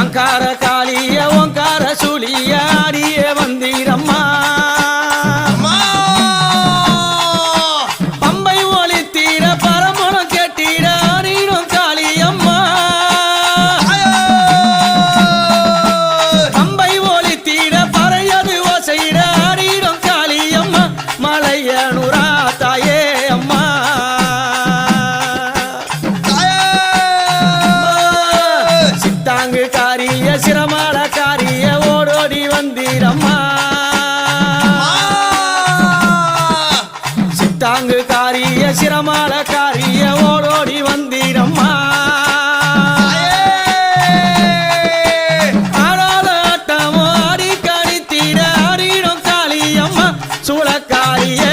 అంకార కాళీయ వంక விலங்கு காரிய சிரமால காரிய ஓடோடி வந்தீரம்மா. சித்தாங்கு காரிய சிரமால காரிய ஓடோடி வந்தீரம்மா. சூளக்காரியே